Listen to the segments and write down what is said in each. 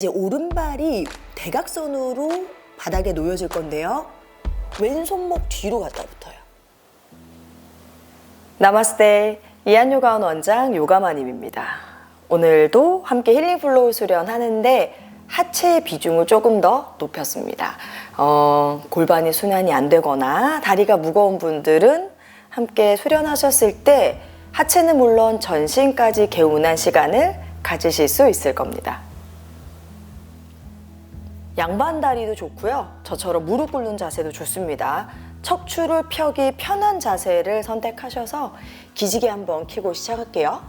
이제 오른발이 대각선으로 바닥에 놓여질 건데요. 왼손목 뒤로 갖다 붙어요. 나마스테 이한 요가원 원장 요가마님입니다. 오늘도 함께 힐링 플로우 수련하는데 하체의 비중을 조금 더 높였습니다. 어, 골반이 순환이 안 되거나 다리가 무거운 분들은 함께 수련하셨을 때 하체는 물론 전신까지 개운한 시간을 가지실 수 있을 겁니다. 양반 다리도 좋고요. 저처럼 무릎 꿇는 자세도 좋습니다. 척추를 펴기 편한 자세를 선택하셔서 기지개 한번 켜고 시작할게요.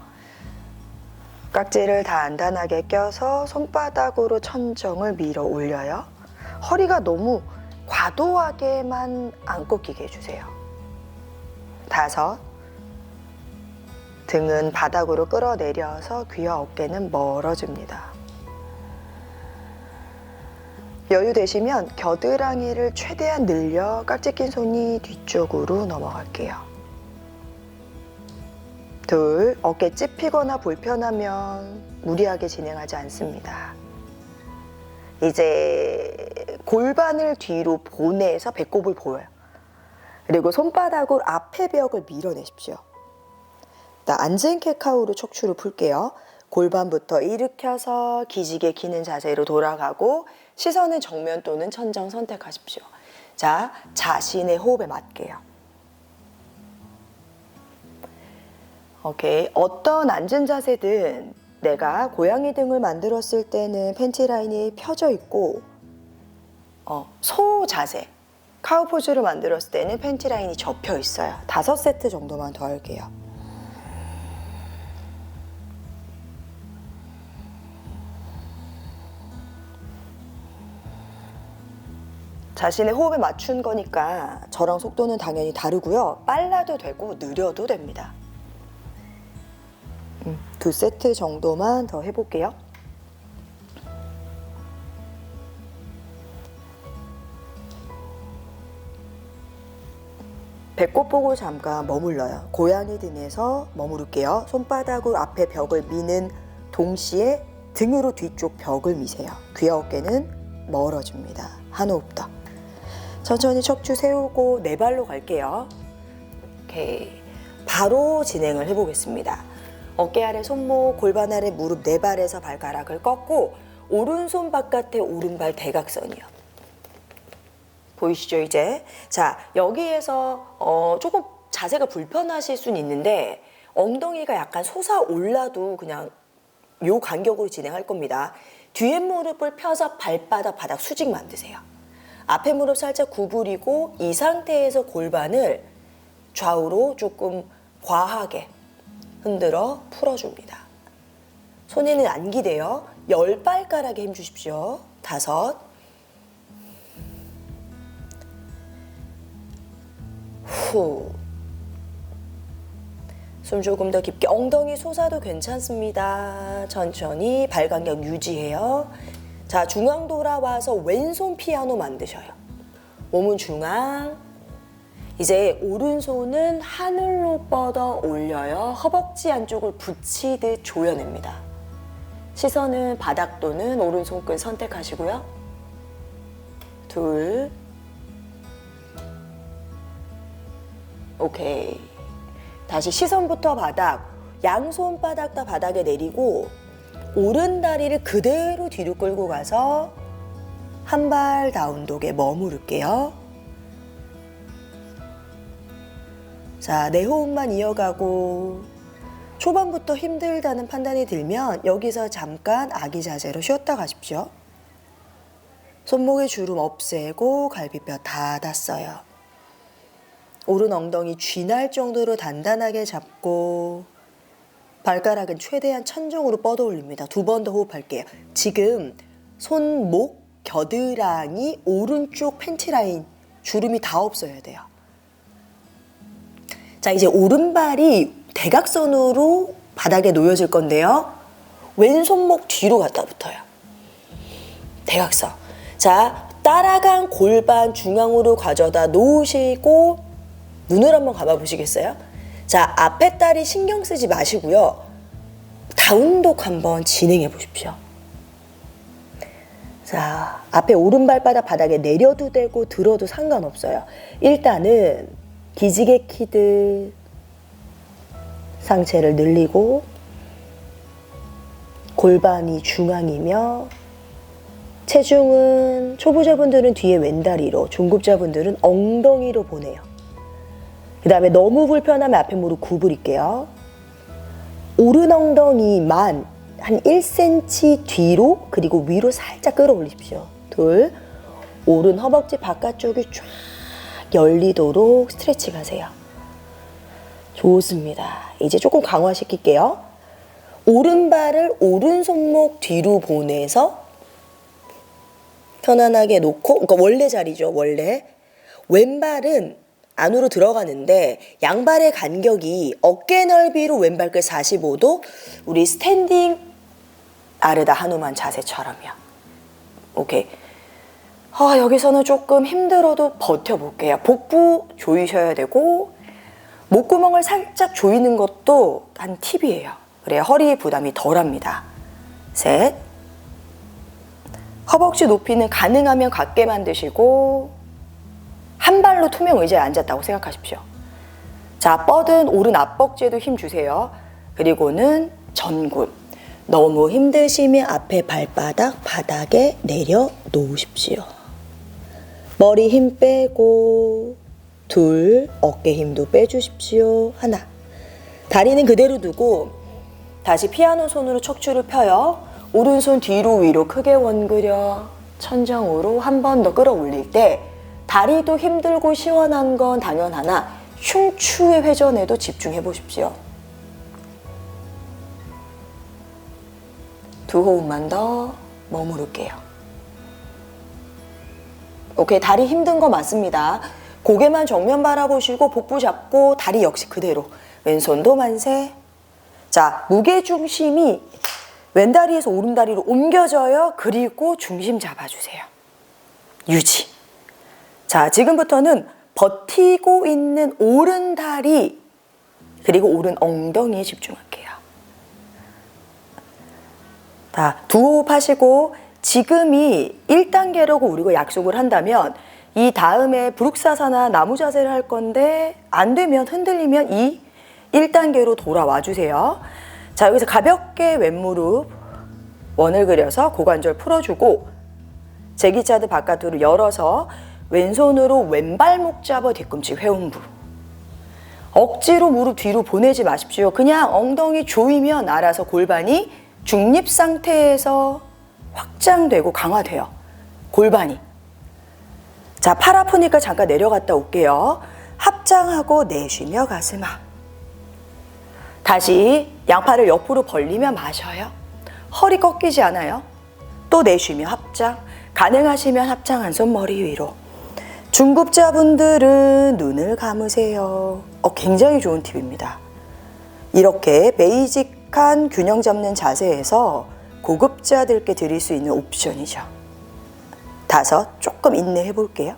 깍지를 단단하게 껴서 손바닥으로 천정을 밀어 올려요. 허리가 너무 과도하게만 안 꺾이게 해주세요. 다섯. 등은 바닥으로 끌어내려서 귀와 어깨는 멀어집니다. 여유 되시면 겨드랑이를 최대한 늘려 깍지 낀 손이 뒤쪽으로 넘어갈게요. 둘, 어깨 찝히거나 불편하면 무리하게 진행하지 않습니다. 이제 골반을 뒤로 보내서 배꼽을 보여요. 그리고 손바닥으로 앞에 벽을 밀어내십시오. 나 앉은 캣카우로 척추를 풀게요. 골반부터 일으켜서 기지개 기는 자세로 돌아가고 시선은 정면 또는 천정 선택하십시오. 자, 자신의 호흡에 맞게요. 오케이. 어떤 앉은 자세든 내가 고양이 등을 만들었을 때는 팬티 라인이 펴져 있고 어, 소 자세, 카우 포즈를 만들었을 때는 팬티 라인이 접혀 있어요. 다섯 세트 정도만 더 할게요. 자신의 호흡에 맞춘 거니까 저랑 속도는 당연히 다르고요. 빨라도 되고 느려도 됩니다. 음, 두 세트 정도만 더 해볼게요. 배꼽 보고 잠깐 머물러요. 고양이 등에서 머무를게요. 손바닥으로 앞에 벽을 미는 동시에 등으로 뒤쪽 벽을 미세요. 귀와 어깨는 멀어집니다. 한 호흡 더. 천천히 척추 세우고 네 발로 갈게요. 오케이. 바로 진행을 해보겠습니다. 어깨 아래 손목, 골반 아래 무릎 네 발에서 발가락을 꺾고 오른손 바깥에 오른발 대각선이요. 보이시죠 이제? 자 여기에서 어, 조금 자세가 불편하실 수는 있는데 엉덩이가 약간 솟아올라도 그냥 요 간격으로 진행할 겁니다. 뒤에 무릎을 펴서 발바닥 바닥 수직 만드세요. 앞에 무릎 살짝 구부리고 이 상태에서 골반을 좌우로 조금 과하게 흔들어 풀어줍니다. 손에는 안 기대요. 열 발가락에 힘 주십시오. 다섯. 후. 숨 조금 더 깊게 엉덩이 솟아도 괜찮습니다. 천천히 발 간격 유지해요. 자, 중앙 돌아와서 왼손 피아노 만드셔요. 몸은 중앙. 이제 오른손은 하늘로 뻗어 올려요. 허벅지 안쪽을 붙이듯 조여냅니다. 시선은 바닥 또는 오른손끝 선택하시고요. 둘. 오케이. 다시 시선부터 바닥. 양손 바닥 다 바닥에 내리고 오른 다리를 그대로 뒤로 끌고 가서 한 발 다운독에 머무를게요. 자, 내 호흡만 이어가고 초반부터 힘들다는 판단이 들면 여기서 잠깐 아기 자세로 쉬었다 가십시오. 손목의 주름 없애고 갈비뼈 닫았어요. 오른 엉덩이 쥐날 정도로 단단하게 잡고 발가락은 최대한 천정으로 뻗어 올립니다. 두 번 더 호흡할게요. 지금 손 목, 겨드랑이, 오른쪽 팬티 라인 주름이 다 없어야 돼요. 자, 이제 오른발이 대각선으로 바닥에 놓여질 건데요. 왼손목 뒤로 갖다 붙어요. 대각선. 자, 따라간 골반 중앙으로 가져다 놓으시고 눈을 한번 감아 보시겠어요? 자, 앞에 다리 신경 쓰지 마시고요. 다운독 한번 진행해 보십시오. 자, 앞에 오른발바닥 바닥에 내려도 되고 들어도 상관없어요. 일단은 기지개 키드 상체를 늘리고 골반이 중앙이며 체중은 초보자분들은 뒤에 왼다리로 중급자분들은 엉덩이로 보내요. 그 다음에 너무 불편하면 앞에 무릎 구부릴게요. 오른 엉덩이만 한 1cm 뒤로 그리고 위로 살짝 끌어올리십시오. 둘, 오른 허벅지 바깥쪽이 쫙 열리도록 스트레칭 하세요. 좋습니다. 이제 조금 강화시킬게요. 오른발을 오른 손목 뒤로 보내서 편안하게 놓고, 그러니까 원래 자리죠, 원래. 왼발은 안으로 들어가는데 양발의 간격이 어깨 넓이로 왼발끝 45도, 우리 스탠딩 아르다 하누만 자세처럼요. 오케이. 아, 여기서는 조금 힘들어도 버텨볼게요. 복부 조이셔야 되고, 목구멍을 살짝 조이는 것도 한 팁이에요. 그래야 허리 부담이 덜 합니다. 셋. 허벅지 높이는 가능하면 갖게 만드시고, 한 발로 투명 의자에 앉았다고 생각하십시오. 자, 뻗은 오른 앞벅지에도 힘 주세요. 그리고는 전군. 너무 힘드시면 앞에 발바닥 바닥에 내려 놓으십시오. 머리 힘 빼고 둘 어깨 힘도 빼주십시오. 하나 다리는 그대로 두고 다시 피아노 손으로 척추를 펴요. 오른손 뒤로 위로 크게 원그려 천정으로 한 번 더 끌어올릴 때 다리도 힘들고 시원한 건 당연하나 흉추의 회전에도 집중해 보십시오. 두 호흡만 더 머무를게요. 오케이, 다리 힘든 거 맞습니다. 고개만 정면 바라보시고 복부 잡고 다리 역시 그대로. 왼손도 만세. 자, 무게 중심이 왼다리에서 오른다리로 옮겨져요. 그리고 중심 잡아주세요. 유지. 자, 지금부터는 버티고 있는 오른 다리, 그리고 오른 엉덩이에 집중할게요. 자, 두 호흡 하시고 지금이 1단계라고 우리가 약속을 한다면 이 다음에 브룩사사나 나무 자세를 할 건데 안 되면 흔들리면 이 1단계로 돌아와 주세요. 자, 여기서 가볍게 왼무릎 원을 그려서 고관절 풀어주고 제기차드 바깥으로 열어서 왼손으로 왼발목 잡아 뒤꿈치 회음부. 억지로 무릎 뒤로 보내지 마십시오. 그냥 엉덩이 조이면 알아서 골반이 중립 상태에서 확장되고 강화돼요. 골반이. 자, 팔 아프니까 잠깐 내려갔다 올게요. 합장하고 내쉬며 가슴 앞. 다시 양팔을 옆으로 벌리며 마셔요. 허리 꺾이지 않아요. 또 내쉬며 합장. 가능하시면 합장 한 손 머리 위로. 중급자분들은 눈을 감으세요. 어, 굉장히 좋은 팁입니다. 이렇게 베이직한 균형 잡는 자세에서 고급자들께 드릴 수 있는 옵션이죠. 다섯, 조금 인내해 볼게요.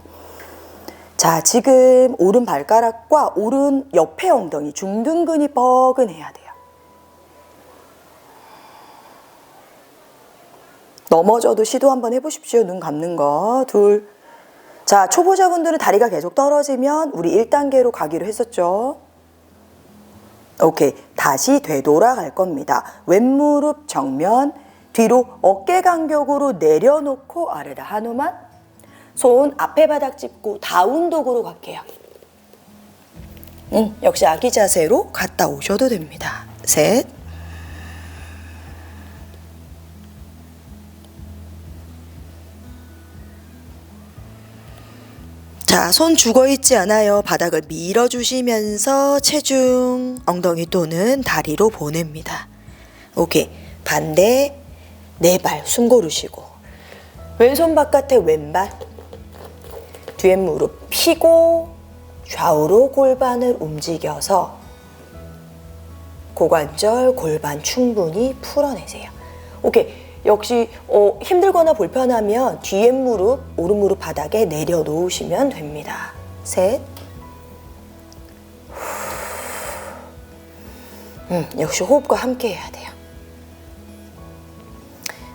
자, 지금 오른 발가락과 오른 옆에 엉덩이 중둔근이 뻐근해야 돼요. 넘어져도 시도 한번 해보십시오. 눈 감는 거. 둘. 자, 초보자분들은 다리가 계속 떨어지면 우리 1단계로 가기로 했었죠. 오케이. 다시 되돌아갈 겁니다. 왼무릎 정면, 뒤로 어깨 간격으로 내려놓고 아래다 한우만. 손 앞에 바닥 짚고 다운독으로 갈게요. 응, 역시 아기 자세로 갔다 오셔도 됩니다. 셋. 자, 손 죽어 있지 않아요. 바닥을 밀어주시면서 체중, 엉덩이 또는 다리로 보냅니다. 오케이. 반대, 네 발, 숨 고르시고. 왼손 바깥에 왼발. 뒤에 무릎 피고, 좌우로 골반을 움직여서 고관절, 골반 충분히 풀어내세요. 오케이. 역시 어, 힘들거나 불편하면 뒤에 무릎, 오른 무릎 바닥에 내려놓으시면 됩니다. 셋. 음, 역시 호흡과 함께 해야 돼요.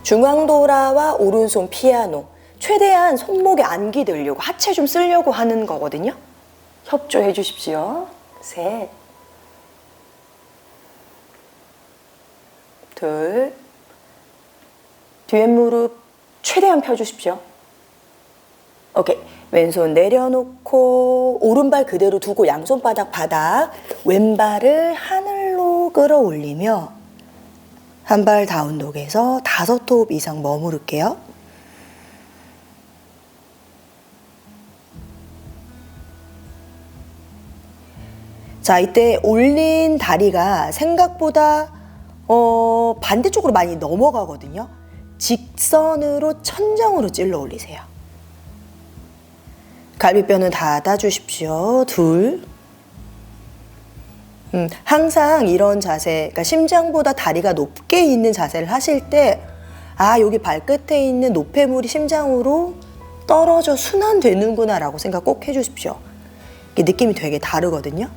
중앙도라와 오른손 피아노. 최대한 손목에 안 기들려고 하체 좀 쓰려고 하는 거거든요. 협조해 주십시오. 셋. 둘. 뒤에 무릎 최대한 펴주십시오. 오케이. 왼손 내려놓고 오른발 그대로 두고 양손바닥 바닥 왼발을 하늘로 끌어올리며 한 발 다운독에서 다섯 호흡 이상 머무를게요. 자, 이때 올린 다리가 생각보다 어, 반대쪽으로 많이 넘어가거든요. 직선으로 천정으로 찔러 올리세요. 갈비뼈는 닫아 주십시오. 둘. 음, 항상 이런 자세, 그러니까 심장보다 다리가 높게 있는 자세를 하실 때, 아, 여기 발끝에 있는 노폐물이 심장으로 떨어져 순환되는구나라고 생각 꼭 해주십시오. 이게 느낌이 되게 다르거든요.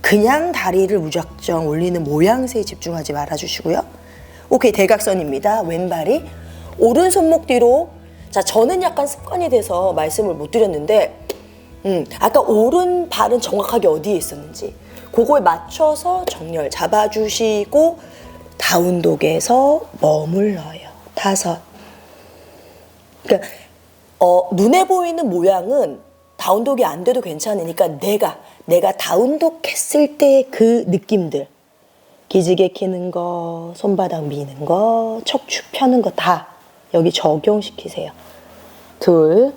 그냥 다리를 무작정 올리는 모양새에 집중하지 말아주시고요. 오케이, 대각선입니다. 왼발이 오른손목 뒤로. 자, 저는 약간 습관이 돼서 말씀을 못 드렸는데, 음, 아까 오른발은 정확하게 어디에 있었는지, 그거에 맞춰서 정렬 잡아주시고, 다운독에서 머물러요. 다섯. 그러니까, 어, 눈에 보이는 모양은 다운독이 안 돼도 괜찮으니까 내가, 내가 다운독 했을 때 그 느낌들. 기지개 키는 거, 손바닥 미는 거, 척추 펴는 거 다 여기 적용시키세요. 둘.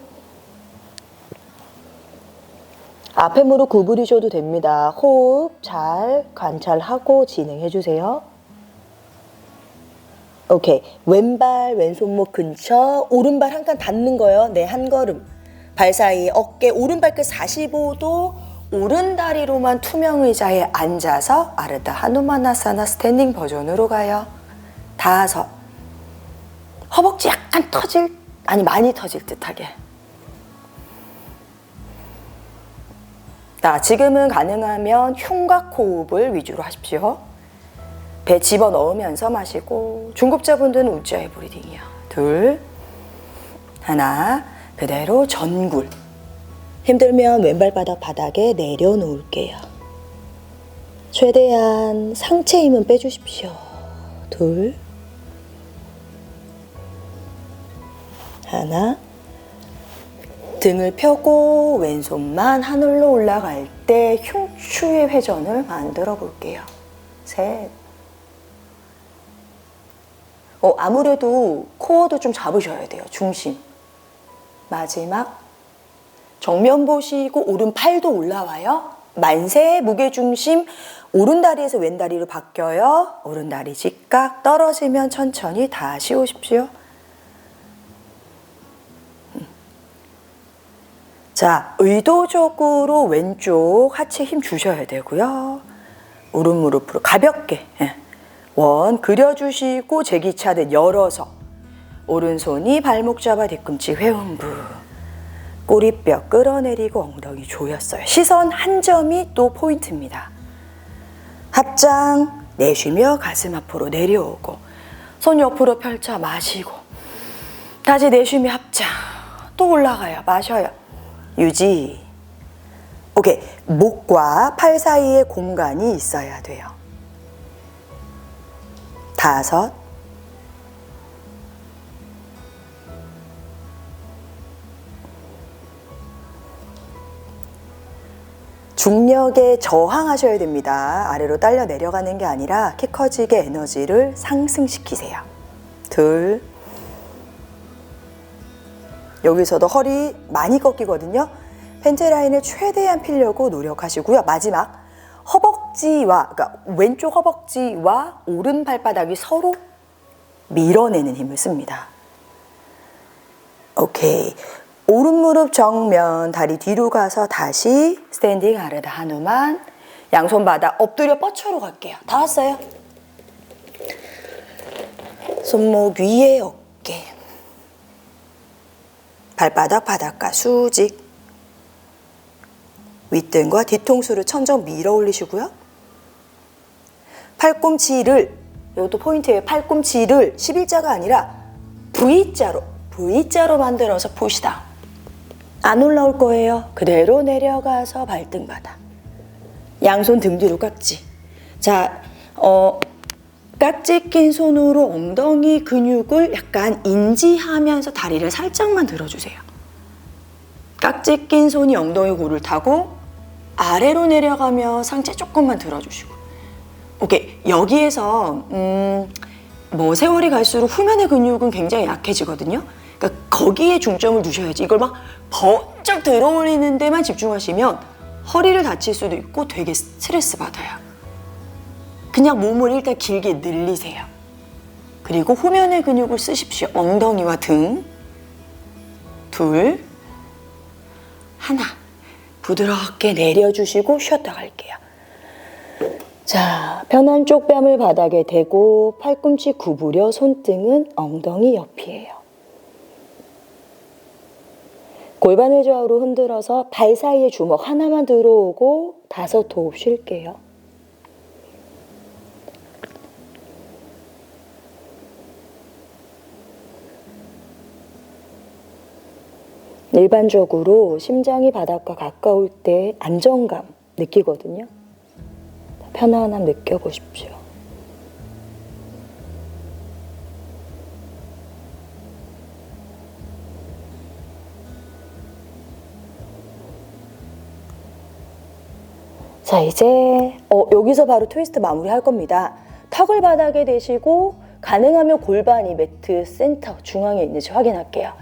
앞에 무릎 구부리셔도 됩니다. 호흡 잘 관찰하고 진행해 주세요. 오케이. 왼발, 왼손목 근처, 오른발 한 칸 닿는 거예요. 네, 한 걸음. 발 사이 어깨, 오른발끝 45도, 오른 다리로만 투명 의자에 앉아서 아르다 하누마나사나 스탠딩 버전으로 가요. 다섯. 허벅지 약간 터질, 아니 많이 터질 듯하게. 자, 지금은 가능하면 흉곽 호흡을 위주로 하십시오. 배 집어 넣으면서 마시고 중급자분들은 우짜이 브리딩이요. 둘, 하나, 그대로 전굴. 힘들면 왼발 바닥 바닥에 내려놓을게요. 최대한 상체 힘은 빼주십시오. 둘, 하나, 등을 펴고 왼손만 하늘로 올라갈 때 흉추의 회전을 만들어 볼게요. 셋. 어, 아무래도 코어도 좀 잡으셔야 돼요. 중심. 마지막. 정면 보시고 오른 팔도 올라와요. 만세 무게 중심 오른 다리에서 왼 다리로 바뀌어요. 오른 다리 직각 떨어지면 천천히 다시 오십시오. 자, 의도적으로 왼쪽 하체 힘 주셔야 되고요. 오른 무릎으로 가볍게 예. 원 그려주시고 제기차듯 열어서 오른손이 발목 잡아 뒤꿈치 회음부 꼬리뼈 끌어내리고 엉덩이 조였어요. 시선 한 점이 또 포인트입니다. 합장 내쉬며 가슴 앞으로 내려오고 손 옆으로 펼쳐 마시고 다시 내쉬며 합장 또 올라가요. 마셔요. 유지. 오케이. 목과 팔 사이에 공간이 있어야 돼요. 다섯. 중력에 저항하셔야 됩니다. 아래로 딸려 내려가는 게 아니라 키 커지게 에너지를 상승시키세요. 둘. 여기서도 허리 많이 꺾이거든요. 펜체 라인을 최대한 피려고 노력하시고요. 마지막 허벅지와 그러니까 왼쪽 허벅지와 오른 발바닥이 서로 밀어내는 힘을 씁니다. 오케이. 오른 무릎 정면 다리 뒤로 가서 다시 스탠딩 아르다 하누만 양손 바닥 엎드려 뻗쳐로 갈게요. 다 왔어요. 손목 위에 어깨 발바닥 바닥과 수직 윗등과 뒤통수를 천정 밀어 올리시고요. 팔꿈치를 이것도 포인트예요. 팔꿈치를 11자가 아니라 V자로, V자로 만들어서 푸시다운. 안 올라올 거예요. 그대로 내려가서 발등 바닥. 양손 등 뒤로 깍지. 자, 어, 깍지 낀 손으로 엉덩이 근육을 약간 인지하면서 다리를 살짝만 들어주세요. 깍지 낀 손이 엉덩이 골을 타고 아래로 내려가며 상체 조금만 들어주시고. 오케이. 여기에서, 음, 뭐 세월이 갈수록 후면의 근육은 굉장히 약해지거든요. 그러니까 거기에 중점을 두셔야지. 이걸 막 번쩍 들어 올리는 데만 집중하시면 허리를 다칠 수도 있고 되게 스트레스 받아요. 그냥 몸을 일단 길게 늘리세요. 그리고 후면의 근육을 쓰십시오. 엉덩이와 등. 둘. 하나. 부드럽게 내려주시고 쉬었다 갈게요. 자, 편한 쪽 뺨을 바닥에 대고 팔꿈치 구부려 손등은 엉덩이 옆이에요. 골반을 좌우로 흔들어서 발 사이에 주먹 하나만 들어오고 다섯 호흡 쉴게요. 일반적으로 심장이 바닥과 가까울 때 안정감 느끼거든요. 편안함 느껴보십시오. 자, 이제 어, 여기서 바로 트위스트 마무리 할 겁니다. 턱을 바닥에 대시고 가능하면 골반이 매트 센터 중앙에 있는지 확인할게요.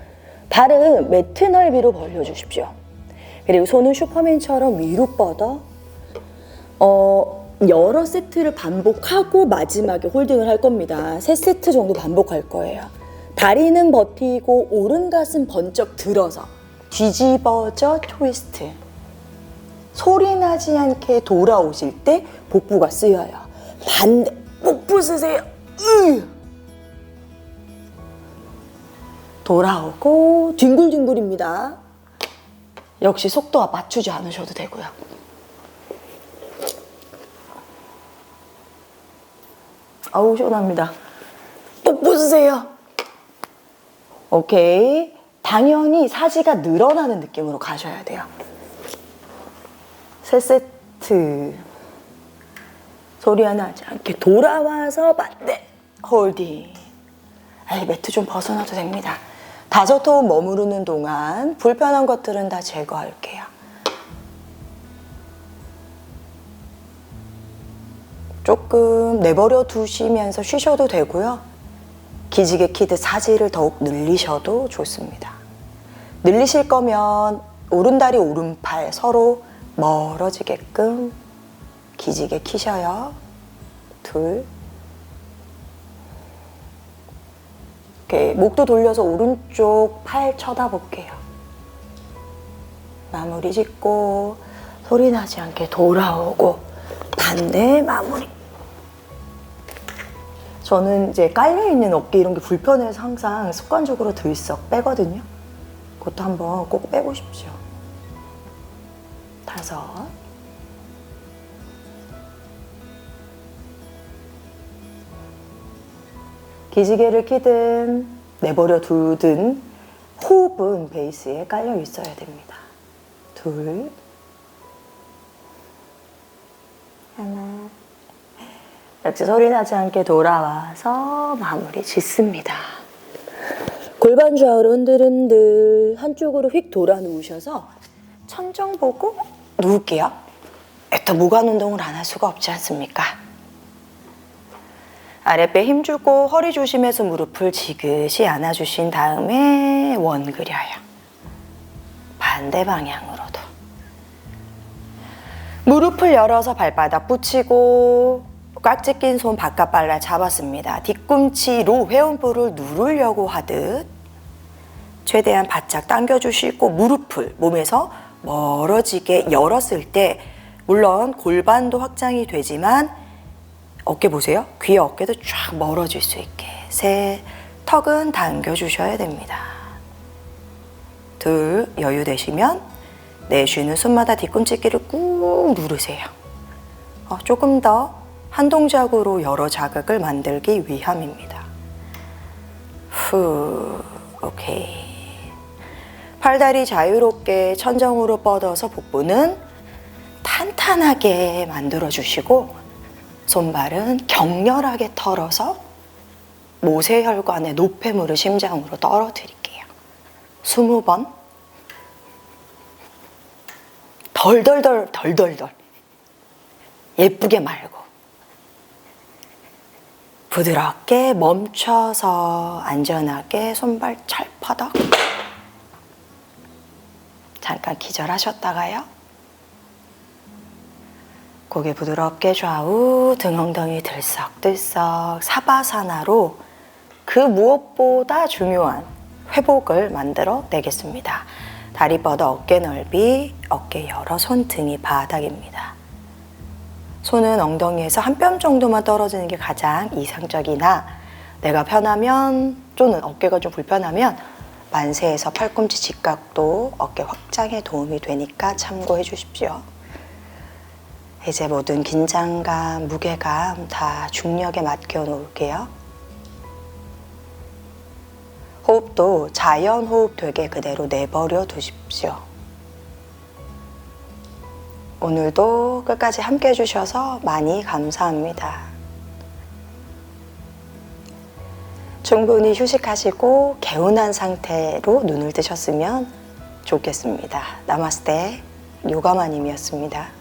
발은 매트 넓이로 벌려주십시오. 그리고 손은 슈퍼맨처럼 위로 뻗어 어, 여러 세트를 반복하고 마지막에 홀딩을 할 겁니다. 세 세트 정도 반복할 거예요. 다리는 버티고 오른 가슴 번쩍 들어서 뒤집어져 트위스트. 소리 나지 않게 돌아오실 때 복부가 쓰여요. 반대 복부 쓰세요. 으! 돌아오고 뒹굴뒹굴입니다. 역시 속도와 맞추지 않으셔도 되고요. 아우 시원합니다. 복부 쓰세요. 오케이. 당연히 사지가 늘어나는 느낌으로 가셔야 돼요. 세 세트. 소리 하나 하지 않게 돌아와서 반대. 홀딩. 아이, 매트 좀 벗어나도 됩니다. 다섯 호흡 머무르는 동안 불편한 것들은 다 제거할게요. 조금 내버려 두시면서 쉬셔도 되고요. 기지개 키드 사지를 더욱 늘리셔도 좋습니다. 늘리실 거면 오른다리 오른팔 서로 멀어지게끔 기지개 키셔요. 둘. 이렇게 목도 돌려서 오른쪽 팔 쳐다볼게요. 마무리 짓고 소리 나지 않게 돌아오고 반대 마무리. 저는 이제 깔려있는 어깨 이런 게 불편해서 항상 습관적으로 들썩 빼거든요. 그것도 한번 꼭 빼보십시오. 다섯. 기지개를 키든 내버려 두든 호흡은 베이스에 깔려 있어야 됩니다. 둘. 하나. 역시 소리 나지 않게 돌아와서 마무리 짓습니다. 골반 좌우로 흔들흔들 한쪽으로 휙 돌아 누우셔서 천정 보고 누울게요. 또 무관 운동을 안 할 수가 없지 않습니까? 아랫배 힘주고 허리 조심해서 무릎을 지그시 안아주신 다음에 원 그려요. 반대 방향으로도. 무릎을 열어서 발바닥 붙이고 깍지 낀 손 바깥 발을 잡았습니다. 뒤꿈치로 회원부를 누르려고 하듯 최대한 바짝 당겨주시고 무릎을 몸에서 멀어지게 열었을 때 물론 골반도 확장이 되지만 어깨 보세요. 귀 어깨도 쫙 멀어질 수 있게. 셋, 턱은 당겨 주셔야 됩니다. 둘, 여유 되시면 내쉬는 숨마다 뒤꿈치끼를 꾹 누르세요. 어, 조금 더 한 동작으로 여러 자극을 만들기 위함입니다. 후, 후, 오케이. 팔다리 자유롭게 천정으로 뻗어서 복부는 탄탄하게 만들어 주시고 손발은 격렬하게 털어서 모세혈관의 노폐물을 심장으로 떨어뜨릴게요. 20번. 덜덜덜 덜덜덜. 예쁘게 말고. 부드럽게 멈춰서 안전하게 손발 찰퍼덕. 잠깐 기절하셨다가요. 고개 부드럽게 좌우 등 엉덩이 들썩들썩 사바사나로 그 무엇보다 중요한 회복을 만들어 내겠습니다. 다리 뻗어 어깨 넓이, 어깨 열어 손 등이 바닥입니다. 손은 엉덩이에서 한 뼘 정도만 떨어지는 게 가장 이상적이나 내가 편하면 또는 어깨가 좀 불편하면 만세에서 팔꿈치 직각도 어깨 확장에 도움이 되니까 참고해 주십시오. 이제 모든 긴장감, 무게감 다 중력에 맡겨 놓을게요. 호흡도 자연 호흡 되게 그대로 내버려 두십시오. 오늘도 끝까지 함께 해주셔서 많이 감사합니다. 충분히 휴식하시고 개운한 상태로 눈을 뜨셨으면 좋겠습니다. 나마스테 요가마님이었습니다.